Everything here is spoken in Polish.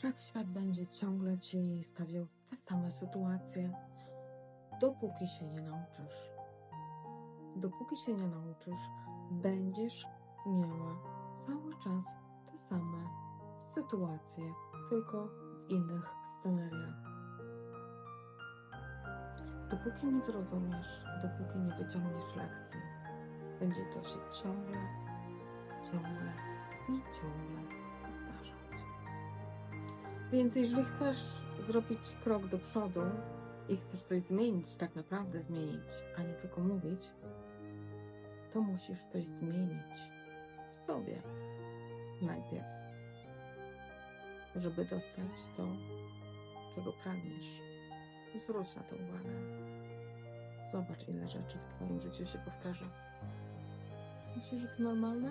wszechświat będzie ciągle ci stawiał te same sytuacje, dopóki się nie nauczysz. Dopóki się nie nauczysz, będziesz miała cały czas te same sytuacje, tylko w innych scenariach. Dopóki nie zrozumiesz, dopóki nie wyciągniesz lekcji, będzie to się ciągle, ciągle i ciągle. Więc jeżeli chcesz zrobić krok do przodu i chcesz coś zmienić, tak naprawdę zmienić, a nie tylko mówić, to musisz coś zmienić w sobie najpierw, żeby dostać to, czego pragniesz. Zwróć na to uwagę. Zobacz, ile rzeczy w Twoim życiu się powtarza. Myślisz, że to normalne?